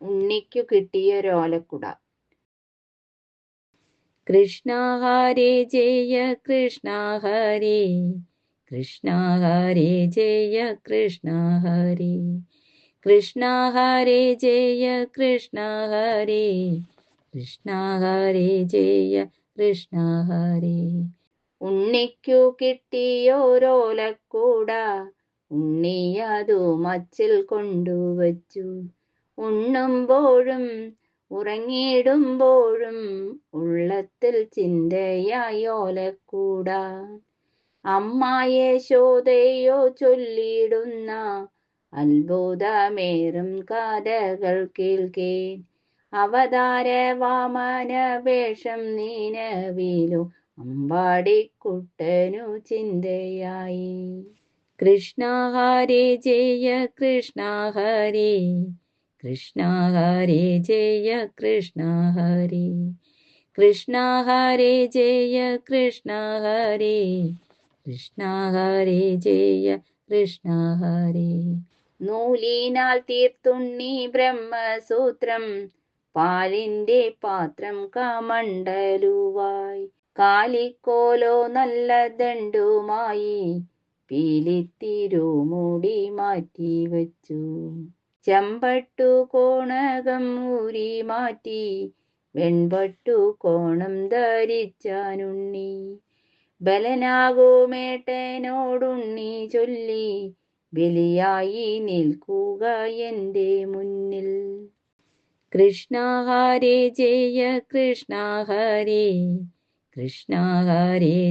ഉണ്ണിക്കു കിട്ടിയൊരോലക്കുട കൃഷ്ണ ഹരേ ജയ കൃഷ്ണ ഹരേ. കൃഷ്ണ ഹരേ ജയ കൃഷ്ണ ഹരേ. കൃഷ്ണ ഹരേ ജയ കൃഷ്ണ ഹരേ. കൃഷ്ണ ഹരേ ജയ കൃഷ്ണ ഹരേ. ഉണ്ണിക്കു കിട്ടിയോരോലക്കൂട ഉണ്ണിയതു മച്ചിൽ കൊണ്ടുവച്ചു. ഉണ്ണുമ്പോഴും ഉറങ്ങിയിടുമ്പോഴും ഉള്ളത്തിൽ ചിന്തയായി ഓലക്കൂട. അമ്മ യശോദയോ ചൊല്ലിയിടുന്ന അത്ഭുതമേറും കഥകൾ കേൾക്കേ അവതാര വാമന വേഷം നീനവിലു അമ്പാടിക്കുട്ടനു ചിന്തയായി. കൃഷ്ണ ഹരി ജയ കൃഷ്ണ ഹരേ. കൃഷ്ണ ഹരേ ജയ കൃഷ്ണ ഹരേ. കൃഷ്ണ ഹരേ ജയ കൃഷ്ണ ഹരേ. കൃഷ്ണ ഹരേ ജയ കൃഷ്ണ ഹരേ. നൂലിനാൽ തീർത്തുണ്ണി ബ്രഹ്മസൂത്രം പാലിന്റെ പാത്രം കമണ്ടലുവായി കാലിക്കോലോ നല്ല ദണ്ടുമായി പീലിത്തിരുമുടി മാറ്റി വച്ചു ചെമ്പട്ടു കോണകം ഊരി മാറ്റി വെൺപട്ടു കോണം ധരിച്ചാനുണ്ണി. ബലനാകോമേട്ടനോടുണ്ണി ചൊല്ലി ബലിയായി നിൽക്കുക എന്റെ മുന്നിൽ. കൃഷ്ണ ജയ കൃഷ്ണ ഹരേ കൃഷ്ണ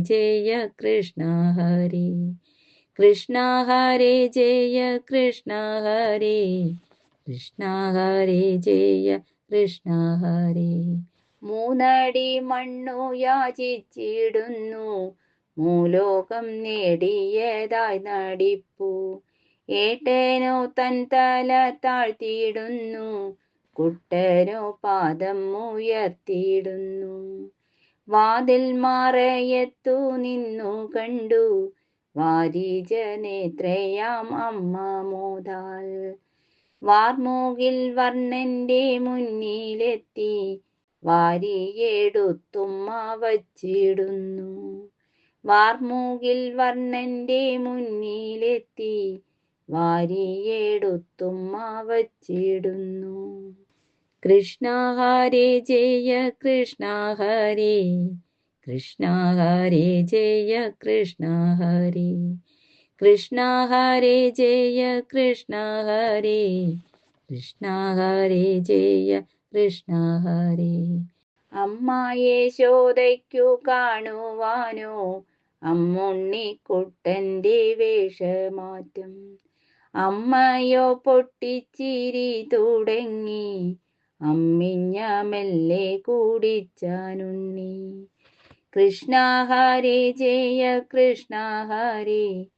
ജയ കൃഷ്ണ ഹരേ കൃഷ്ണ ജയ കൃഷ്ണ കൃഷ്ണ ഹരേ ജയ കൃഷ്ണ ഹരേ. മൂന്നടി മണ്ണു യാചിച്ചിടുന്നു മൂലോകം നേടിയതായി നടിപ്പു. ഏട്ടനോ തൻ തല താഴ്ത്തിയിടുന്നു കുട്ടനോ പാദം ഉയർത്തിയിടുന്നു. വാതിൽ മാറയത്തു നിന്നു കണ്ടു വാരിജനേത്രയാം അമ്മ മോതാൽ. വാർമൂകിൽ വർണന്റെ മുന്നിലെത്തി. വാരിയെടുത്തുമ്മ വച്ചിടുന്നു വാർമൂകിൽ വർണന്റെ മുന്നിലെത്തി. വാരിയെടുത്തുമ്മ വച്ചിടുന്നു കൃഷ്ണ ഹരേ ജയ കൃഷ്ണ ഹരേ കൃഷ്ണ ഹരേ ജയ കൃഷ്ണ ഹരേ കൃഷ്ണ ഹരേ ജയ കൃഷ്ണ ഹരേ കൃഷ്ണ ഹരേ ജയ കൃഷ്ണ ഹരേ. അമ്മ ശോധയ്ക്കു കാണുവാനോ അമ്മുണ്ണിക്കുട്ടന്റെ വേഷമാറ്റം. അമ്മയോ പൊട്ടിച്ചിരി തുടങ്ങി അമ്മിഞ്ഞ കൂടിച്ചാനുണ്ണി. കൃഷ്ണ ഹരേ ജയ കൃഷ്ണ ഹരേ